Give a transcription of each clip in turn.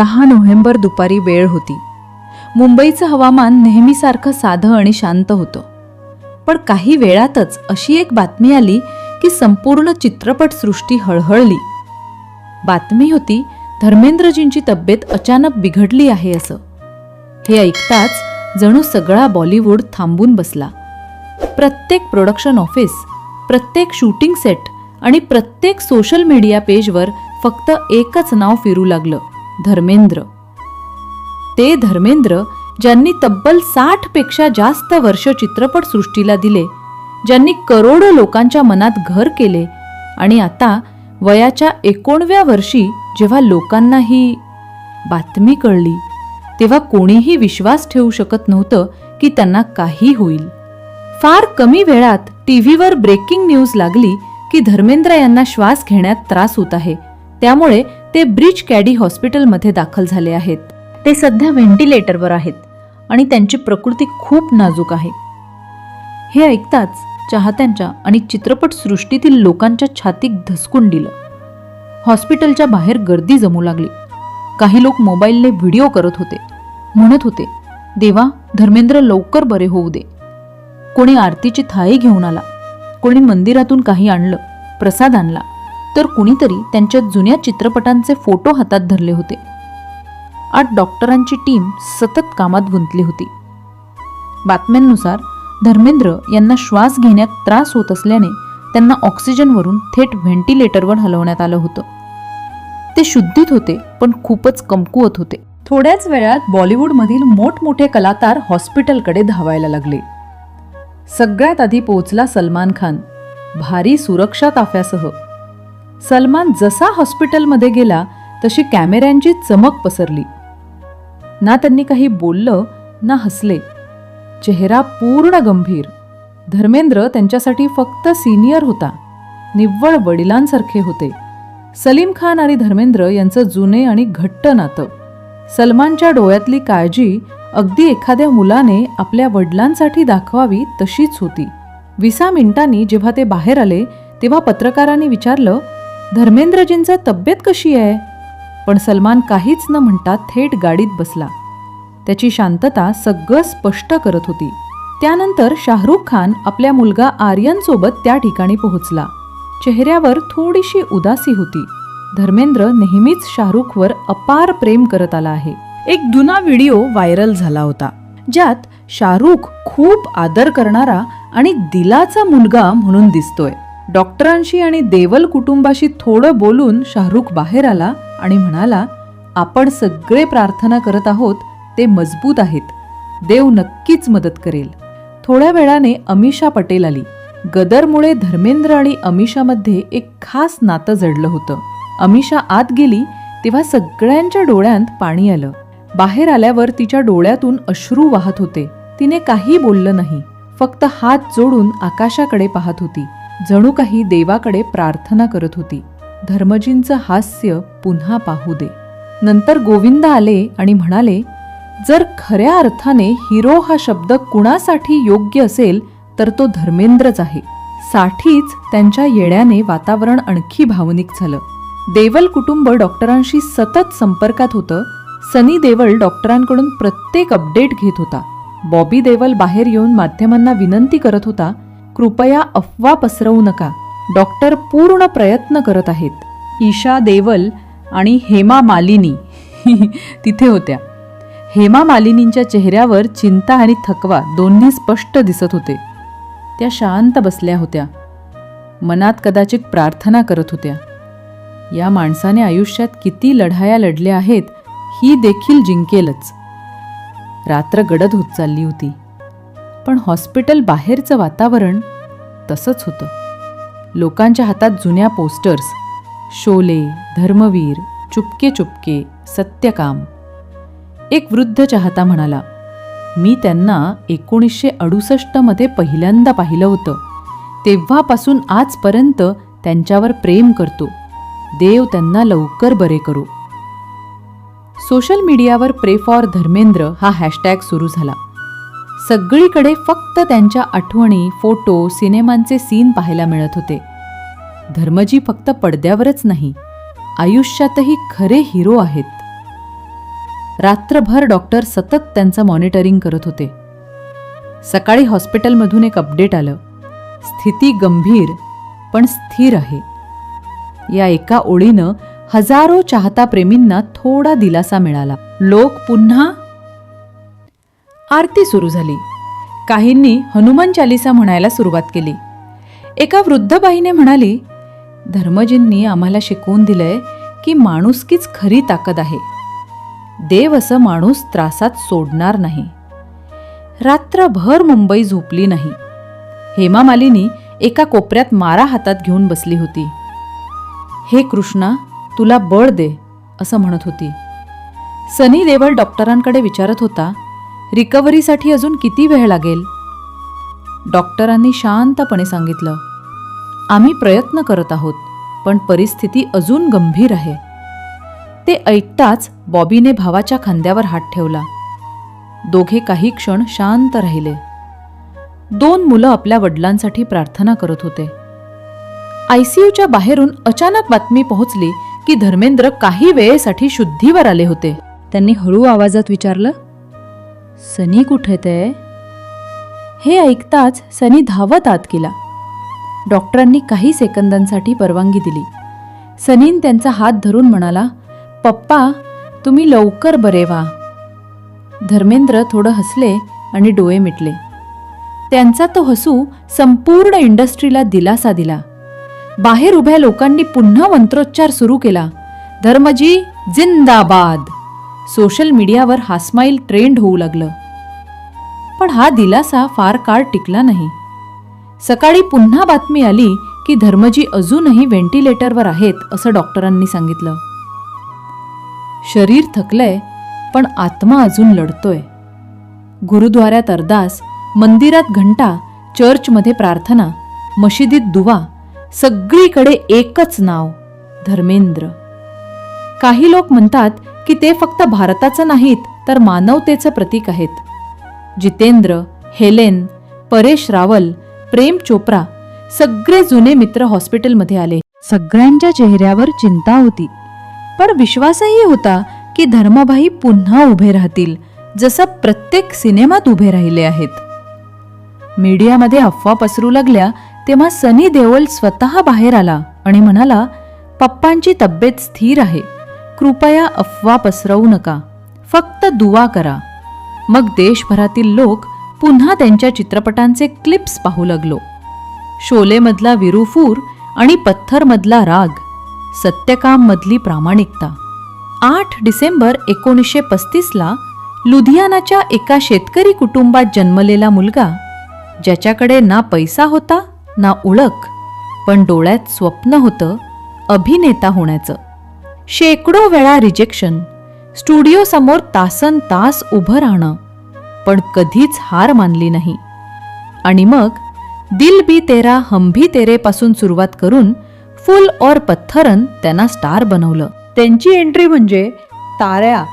दहा नोव्हेंबर दुपारी वेळ होती. मुंबईचं हवामान नेहमीसारखं साधं आणि शांत होतं. पण काही वेळातच अशी एक बातमी आली की संपूर्ण चित्रपटसृष्टी हळहळली. बातमी होती धर्मेंद्रजींची तब्येत अचानक बिघडली आहे असं. हे ऐकताच जणू सगळा बॉलिवूड थांबून बसला. प्रत्येक प्रोडक्शन ऑफिस प्रत्येक शूटिंग सेट आणि प्रत्येक सोशल मीडिया पेजवर फक्त एकच नाव फिरू लागलं. धर्मेंद्र. ते धर्मेंद्र ज्यांनी तब्बल साठपेक्षा जास्त वर्ष चित्रपटसृष्टीला दिले ज्यांनी करोडो लोकांच्या मनात घर केले आणि आता वयाच्या एकोणव्या वर्षी जेव्हा लोकांना ही बातमी कळली तेव्हा कोणीही विश्वास ठेवू शकत नव्हतं की त्यांना काही होईल. फार कमी वेळात टीव्हीवर ब्रेकिंग न्यूज लागली की धर्मेंद्र यांना श्वास घेण्यात त्रास होत आहे. त्यामुळे ते ब्रिज कॅडी हॉस्पिटलमध्ये दाखल झाले आहेत. ते सध्या व्हेंटिलेटरवर आहेत आणि त्यांची प्रकृती खूप नाजूक आहे. हे ऐकताच चाहत्यांच्या आणि चित्रपटसृष्टीतील लोकांच्या छातीत धसकून दिलं. हॉस्पिटलच्या बाहेर गर्दी जमू लागली. काही लोक मोबाईलने व्हिडिओ करत होते. म्हणत होते देवा धर्मेंद्र लवकर बरे होऊ दे. कोणी आरतीची थाळी घेऊन आला. कोणी मंदिरातून काही आणलं प्रसाद आणला. तर कुणीतरी त्यांच्या जुन्या चित्रपटांचे फोटो हातात धरले होते. आठ डॉक्टरांची टीम सतत कामात गुंतली होती. बातम्यांनुसार धर्मेंद्र यांना श्वास घेण्यात त्रास होत असल्याने त्यांना ऑक्सिजनवरून थेट व्हेंटिलेटरवर हलवण्यात आलं होतं. ते शुद्धीत होते पण खूपच कमकुवत होते. थोड्याच वेळात बॉलिवूडमधील मोठमोठे कलाकार हॉस्पिटलकडे धावायला लागले. सगळ्यात आधी पोहोचला सलमान खान भारी सुरक्षा ताफ्यासह. सलमान जसा हॉस्पिटलमध्ये गेला तशी कॅमेऱ्यांची चमक पसरली. ना त्यांनी काही बोललं ना हसले. चेहरा पूर्ण गंभीर. धर्मेंद्र त्यांच्यासाठी फक्त सिनियर होता. निव्वळ वडिलांसारखे होते. सलीम खान आणि धर्मेंद्र यांचं जुने आणि घट्ट नातं. सलमानच्या डोळ्यातली काळजी अगदी एखाद्या मुलाने आपल्या वडिलांसाठी दाखवावी तशीच होती. विसा मिनिटांनी जेव्हा ते बाहेर आले तेव्हा पत्रकारांनी विचारलं धर्मेंद्रजींचा तब्येत कशी आहे? पण सलमान काहीच न म्हणता थेट गाडीत बसला. त्याची शांतता सगळं स्पष्ट करत होती. त्यानंतर शाहरुख खान आपल्या मुलगा आर्यनसोबत त्या ठिकाणी पोहोचला. चेहऱ्यावर थोडीशी उदासी होती. धर्मेंद्र नेहमीच शाहरुखवर अपार प्रेम करत आला आहे. एक जुना व्हिडिओ व्हायरल झाला होता. ज्यात शाहरुख खूप आदर करणारा आणि दिलाचा मुलगा म्हणून दिसतोय. डॉक्टरांशी आणि देवल कुटुंबाशी थोडं बोलून शाहरुख बाहेर आला आणि म्हणाला आपण सगळे प्रार्थना करत आहोत ते मजबूत आहेत. देव नक्कीच मदत करेल. थोड्या वेळाने अमिषा पटेल आली. गदरमुळे धर्मेंद्र आणि अमिषामध्ये एक खास नातं जडलं होतं. अमिषा आत गेली तेव्हा सगळ्यांच्या डोळ्यांत पाणी आलं. बाहेर आल्यावर तिच्या डोळ्यातून अश्रू वाहत होते. तिने काही बोललं नाही. फक्त हात जोडून आकाशाकडे पाहत होती. जणू काही देवाकडे प्रार्थना करत होती. धर्मजींचं हास्य पुन्हा पाहू दे. नंतर गोविंद आले आणि म्हणाले जर खऱ्या अर्थाने हिरो हा शब्द कुणासाठी योग्य असेल तर तो धर्मेंद्रच आहे. साठीच त्यांच्या येण्याने वातावरण आणखी भावनिक झालं. देवल कुटुंब डॉक्टरांशी सतत संपर्कात होतं. सनी देवल डॉक्टरांकडून प्रत्येक अपडेट घेत होता. बॉबी देवल बाहेर येऊन माध्यमांना विनंती करत होता कृपया अफवा पसरवू नका. डॉक्टर पूर्ण प्रयत्न करत आहेत. ईशा देवल आणि हेमा मालिनी तिथे होत्या. हेमा मालिनींच्या चेहऱ्यावर चिंता आणि थकवा दोन्ही स्पष्ट दिसत होते. त्या शांत बसल्या होत्या. मनात कदाचित प्रार्थना करत होत्या. या माणसाने आयुष्यात किती लढाया लढल्या आहेत ही देखील जिंकेलच. रात्र गडद होत चालली होती. पण हॉस्पिटल बाहेरचं वातावरण तसंच होतं. लोकांच्या हातात जुन्या पोस्टर्स शोले धर्मवीर चुपके चुपके सत्यकाम. एक वृद्ध चाहता म्हणाला मी त्यांना एकोणीसशे अडुसष्टमध्ये पहिल्यांदा पाहिलं होतं. तेव्हापासून आजपर्यंत त्यांच्यावर प्रेम करतो. देव त्यांना लवकर बरे करो. सोशल मीडियावर प्रे फॉर धर्मेंद्र हा हॅशटॅग सुरू झाला. सगळीकडे फक्त त्यांच्या आठवणी फोटो सिनेमांचे सीन पाहायला मिळत होते. धर्मजी फक्त पडद्यावरच नाही आयुष्यातही खरे हिरो आहेत. रात्रभर डॉक्टर सतत त्यांचं मॉनिटरिंग करत होते. सकाळी हॉस्पिटलमधून एक अपडेट आलं. स्थिती गंभीर पण स्थिर आहे. या एका ओळीनं हजारो चाहता प्रेमींना थोडा दिलासा मिळाला. लोक पुन्हा आरती सुरू झाली. काहींनी हनुमान चालिसा म्हणायला सुरुवात केली. एका वृद्ध बाईने म्हणाली धर्मजींनी आम्हाला शिकवून दिलंय की माणुसकीच खरी ताकद आहे. देव असं माणूस त्रासात सोडणार नाही. रात्रभर मुंबई झोपली नाही. हेमा मालिनी एका कोपऱ्यात मारा हातात घेऊन बसली होती. हे कृष्णा तुला बळ दे असं म्हणत होती. सनी देवल डॉक्टरांकडे विचारत होता रिकव्हरीसाठी अजून किती वेळ लागेल? डॉक्टरांनी शांतपणे सांगितलं आम्ही प्रयत्न करत आहोत पण परिस्थिती अजून गंभीर आहे. ते ऐकताच बॉबीने भावाच्या खांद्यावर हात ठेवला. दोघे काही क्षण शांत राहिले. दोन मुलं आपल्या वडिलांसाठी प्रार्थना करत होते. आयसीयूच्या बाहेरून अचानक बातमी पोहोचली की धर्मेंद्र काही वेळेसाठी शुद्धीवर आले होते. त्यांनी हळू आवाजात विचारलं सनी कुठे ते? हे ऐकताच सनी धावत आत गेला. डॉक्टरांनी काही सेकंदांसाठी परवानगी दिली. सनीन त्यांचा हात धरून म्हणाला पप्पा तुम्ही लवकर बरे व्हा. धर्मेंद्र थोडं हसले आणि डोळे मिटले. त्यांचा तो हसू संपूर्ण इंडस्ट्रीला दिलासा दिला. बाहेर उभ्या लोकांनी पुन्हा मंत्रोच्चार सुरू केला. धर्मजी जिंदाबाद. सोशल मीडियावर हा स्माईल ट्रेंड होऊ लागलं. पण हा दिलासा फार काळ टिकला नाही. सकाळी पुन्हा बातमी आली की धर्मजी अजूनही व्हेंटिलेटरवर आहेत असं डॉक्टरांनी सांगितलं. शरीर थकलंय पण आत्मा अजून लढतोय. गुरुद्वाऱ्यात अरदास मंदिरात घंटा चर्चमध्ये प्रार्थना मशिदीत दुवा सगळीकडे एकच नाव धर्मेंद्र. काही लोक म्हणतात की ते फक्त भारताचं नाहीत तर मानवतेचं प्रतीक आहेत. जितेंद्र हेलेन परेश रावल प्रेम चोप्रा सगळे जुने मित्र हॉस्पिटलमध्ये आले. सगळ्यांच्या चेहऱ्यावर चिंता होती. पण विश्वासही होता की धर्माबाई पुन्हा उभे राहतील जसं प्रत्येक सिनेमात उभे राहिले आहेत. मीडियामध्ये अफवा पसरू लागल्या तेव्हा सनी देओल स्वतः बाहेर आला आणि म्हणाला पप्पांची तब्येत स्थिर आहे. कृपया अफवा पसरवू नका. फक्त दुवा करा. मग देशभरातील लोक पुन्हा त्यांच्या चित्रपटांचे क्लिप्स पाहू लागलो. शोलेमधला विरुफूर आणि पत्थरमधला राग सत्यकाममधली प्रामाणिकता. आठ डिसेंबर एकोणीसशे पस्तीसला लुधियानाच्या एका शेतकरी कुटुंबात जन्मलेला मुलगा ज्याच्याकडे ना पैसा होता ना ओळख पण डोळ्यात स्वप्न होतं अभिनेता होण्याचं. शेकडो वेळा रिजेक्शन स्टुडिओ समोर तासन तास उभं राहणं. पण कधीच हार मानली नाही. आणि मग दिल बी तेरा हम भी तेरे पासून सुरुवात करून फुल और पत्थरन त्यांना स्टार बनवलं. त्यांची एंट्री म्हणजे ताऱ्या.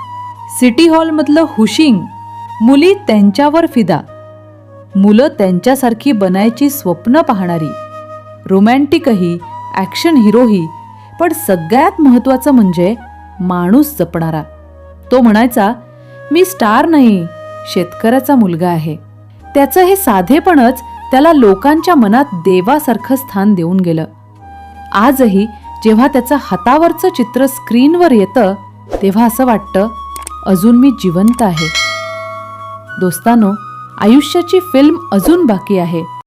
सिटी हॉलमधलं हुशिंग. मुली त्यांच्यावर फिदा. मुलं त्यांच्यासारखी बनायची स्वप्न पाहणारी. रोमॅन्टिकही ॲक्शन हिरोही पण सगळ्यात महत्वाचं म्हणजे माणूस जपणारा. तो म्हणायचा मी स्टार नाही शेतकऱ्याचा मुलगा आहे. त्याचं हे साधेपणच त्याला लोकांच्या मनात देवासारखं स्थान देऊन गेलं. आजही जेव्हा त्याचं हातावरचं चित्र स्क्रीनवर येतं तेव्हा असं वाटतं अजून मी जिवंत आहे. दोस्तानो आयुष्याची फिल्म अजून बाकी आहे.